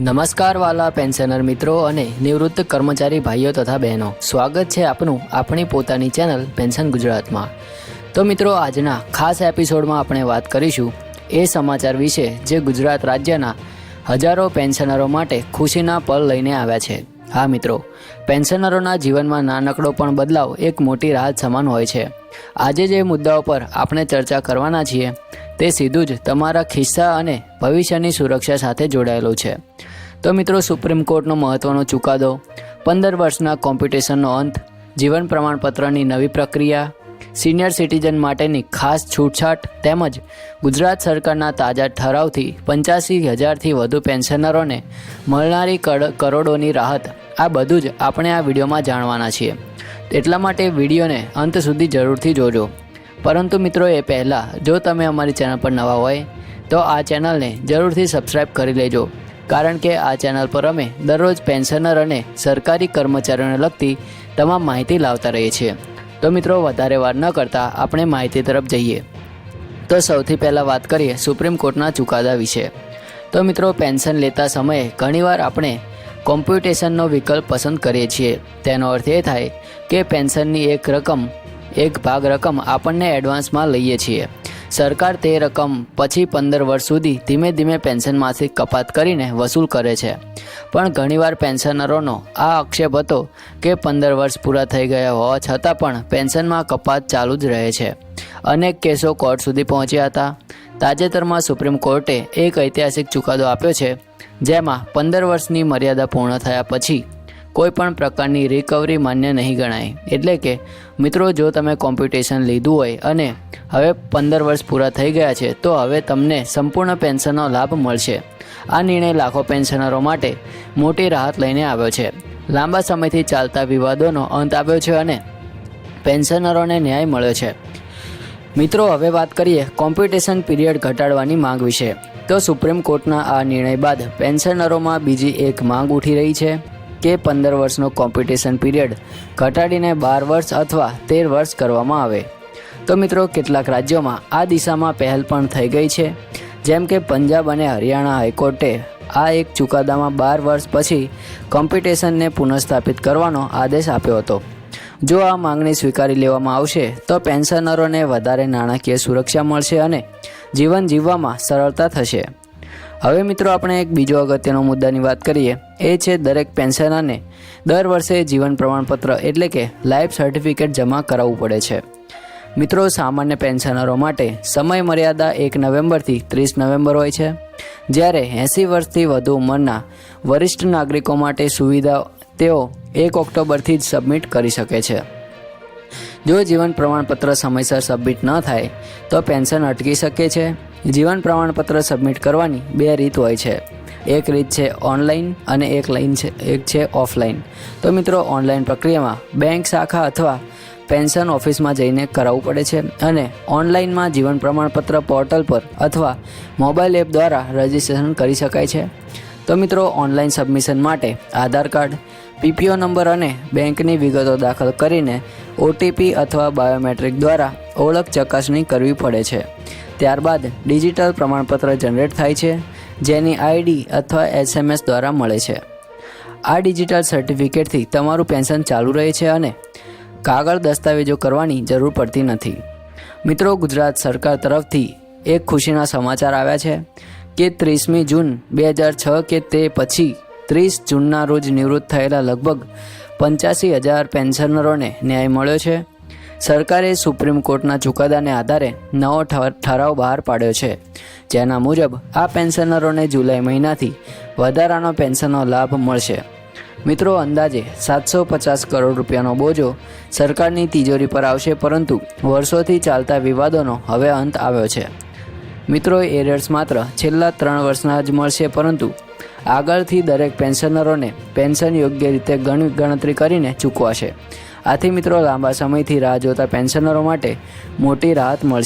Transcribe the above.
નમસ્કાર વાલા પેન્શનર મિત્રો અને નિવૃત્ત કર્મચારી ભાઈઓ તથા બહેનો. સ્વાગત છે આપનું આપણી પોતાની ચેનલ પેન્શન ગુજરાતમાં. તો મિત્રો, આજના ખાસ એપિસોડમાં આપણે વાત કરીશું એ સમાચાર વિશે જે ગુજરાત રાજ્યના હજારો પેન્શનરો માટે ખુશીના પલ લઈને આવ્યા છે. હા મિત્રો, પેન્શનરોના જીવનમાં નાનકડો પણ બદલાવ એક મોટી રાહત સમાન હોય છે. આજે જે મુદ્દાઓ પર આપણે ચર્ચા કરવાના છીએ તે સીધું જ તમારા ખિસ્સા અને ભવિષ્યની સુરક્ષા સાથે જોડાયેલું છે. તો મિત્રો, સુપ્રીમ કોર્ટનો મહત્વનો ચુકાદો, પંદર વર્ષના કોમ્પિટિશનનો અંત, જીવન પ્રમાણપત્રની નવી પ્રક્રિયા, સિનિયર સિટીઝન માટેની ખાસ છૂટછાટ તેમજ ગુજરાત સરકારના તાજા ઠરાવથી પંચ્યાસી હજારથી વધુ પેન્શનરોને મળનારી કરોડોની રાહત, આ બધું જ આપણે આ વિડીયોમાં જાણવાના છીએ. એટલા માટે વિડીયોને અંત સુધી જરૂરથી જોજો. પરંતુ મિત્રો એ પહેલાં, જો તમે અમારી ચેનલ પર નવા હોય, તો આ ચેનલને જરૂરથી સબસ્ક્રાઈબ કરી લેજો. કારણ કે આ ચેનલ પર અમે દરરોજ પેન્શનર અને સરકારી કર્મચારીઓને લગતી તમામ માહિતી લાવતા રહીએ છીએ. તો મિત્રો, વધારે વાર ન કરતાં આપણે માહિતી તરફ જઈએ. તો સૌથી પહેલાં વાત કરીએ સુપ્રીમ કોર્ટના ચુકાદા વિશે. તો મિત્રો, પેન્શન લેતા સમયે ઘણીવાર આપણે કોમ્પ્યુટેશનનો વિકલ્પ પસંદ કરીએ છીએ. તેનો અર્થ એ થાય કે પેન્શનની એક રકમ એક ભાગ રકમ આપણને એડવાન્સમાં લઈએ છીએ. સરકાર તે રકમ પછી પંદર વર્ષ સુધી ધીમે ધીમે પેન્શનમાંથી કપાત કરીને વસૂલ કરે છે. પણ ઘણીવાર પેન્શનરોનો આ આક્ષેપ હતો કે પંદર વર્ષ પૂરા થઈ ગયા હોવા છતાં પણ પેન્શનમાં કપાત ચાલુ જ રહે છે. અનેક કેસો કોર્ટ સુધી પહોંચ્યા હતા. તાજેતરમાં સુપ્રીમ કોર્ટે એક ઐતિહાસિક ચુકાદો આપ્યો છે, જેમાં પંદર વર્ષની મર્યાદા પૂર્ણ થયા પછી કોઈ પણ પ્રકારની રિકવરી માન્ય નહીં ગણાય. એટલે કે, મિત્રો, જો તમે કોમ્પિટિશન લીધું હોય અને હવે પંદર વર્ષ પૂરા થઈ ગયા છે, તો હવે તમને સંપૂર્ણ પેન્શનનો લાભ મળશે. આ નિર્ણય લાખો પેન્શનરો માટે મોટી રાહત લઈને આવ્યો છે. લાંબા સમયથી ચાલતા વિવાદોનો અંત આવ્યો છે અને પેન્શનરોને ન્યાય મળ્યો છે. મિત્રો, હવે વાત કરીએ કોમ્પિટિશન પીરિયડ ઘટાડવાની માંગ વિશે. તો સુપ્રીમ કોર્ટના આ નિર્ણય બાદ પેન્શનરોમાં બીજી એક માંગ ઉઠી રહી છે. કે પંદર વર્ષનો કોમ્પિટિશન પીરિયડ ઘટાડીને બાર વર્ષ અથવા તેર વર્ષ કરવામાં આવે. તો મિત્રો, કેટલાક રાજ્યોમાં આ દિશામાં પહેલ પણ થઈ ગઈ છે. જેમ કે પંજાબ અને હરિયાણા હાઈકોર્ટે આ એક ચુકાદામાં બાર વર્ષ પછી કોમ્પિટિશનને પુનઃસ્થાપિત કરવાનો આદેશ આપ્યો હતો. જો આ માંગણી સ્વીકારી લેવામાં આવશે, તો પેન્શનરોને વધારે નાણાકીય સુરક્ષા મળશે અને જીવન જીવવામાં સરળતા થશે. હવે મિત્રો આપણે એક બીજો અગત્યનો મુદ્દાની વાત કરીએ. એ છે દરેક પેન્શનરને દર વર્ષે જીવન પ્રમાણપત્ર એટલે કે લાઈફ સર્ટિફિકેટ જમા કરાવવું પડે છે. મિત્રો, સામાન્ય પેન્શનરો માટે સમય મર્યાદા એક નવેમ્બરથી ત્રીસ નવેમ્બર હોય છે. જ્યારે એંસી વર્ષથી વધુ ઉંમરના વરિષ્ઠ નાગરિકો માટે સુવિધા તેઓ એક ઓક્ટોબરથી જ સબમિટ કરી શકે છે. જો જીવન પ્રમાણપત્ર સમયસર સબમિટ ન થાય, તો પેન્શન અટકી શકે છે. જીવન પ્રમાણપત્ર સબમિટ કરવાની બે રીત હોય છે. એક રીત છે ઓનલાઈન અને એક લાઈન છે, એક છે ઓફલાઈન. તો મિત્રો, ઓનલાઈન પ્રક્રિયામાં બેંક શાખા અથવા પેન્શન ઓફિસમાં જઈને કરાવવું પડે છે અને ઓનલાઈનમાં જીવન પ્રમાણપત્ર પોર્ટલ પર અથવા મોબાઈલ એપ દ્વારા રજિસ્ટ્રેશન કરી શકાય છે. તો મિત્રો, ઓનલાઈન સબમિશન માટે આધાર કાર્ડ, પીપીઓ નંબર અને બેંકની વિગતો દાખલ કરીને ઓટીપી અથવા બાયોમેટ્રિક દ્વારા ઓળખ ચકાસણી કરવી પડે છે. ત્યારબાદ ડિજિટલ પ્રમાણપત્ર જનરેટ થાય છે, જેની આઈડી અથવા એસએમએસ દ્વારા મળે છે. આ ડિજિટલ સર્ટિફિકેટથી તમારું પેન્શન ચાલુ રહે છે અને કાગળ દસ્તાવેજો કરવાની જરૂર પડતી નથી. મિત્રો, ગુજરાત સરકાર તરફથી એક ખુશીના સમાચાર આવ્યા છે કે ત્રીસમી જૂન બે હજાર છ કે તે પછી ત્રીસ જૂનના રોજ નિવૃત્ત થયેલા લગભગ પંચ્યાસી હજાર પેન્શનરોને ન્યાય મળ્યો છે. સરકારે સુપ્રીમ કોર્ટના ચુકાદાને આધારે નવો ઠરાવ બહાર પાડ્યો છે. જેના મુજબ આ પેન્શનરોને જુલાઈ મહિનાથી વધારાનો પેન્શનનો લાભ મળશે. મિત્રો, અંદાજે સાતસો પચાસ કરોડ રૂપિયાનો બોજો સરકારની તિજોરી પર આવશે, પરંતુ વર્ષોથી ચાલતા વિવાદોનો હવે અંત આવ્યો છે. મિત્રો એરિયર્સ માત્ર છેલ્લા ત્રણ વર્ષના જ મળશે, પરંતુ આગળથી દરેક પેન્શનરોને પેન્શન યોગ્ય રીતે ગણ ગણતરી કરીને ચૂકવાશે. આથી મિત્રો લાંબા સમયથી રાહ જોતા પેન્શનરો માટે મોટી રાહત મળશે.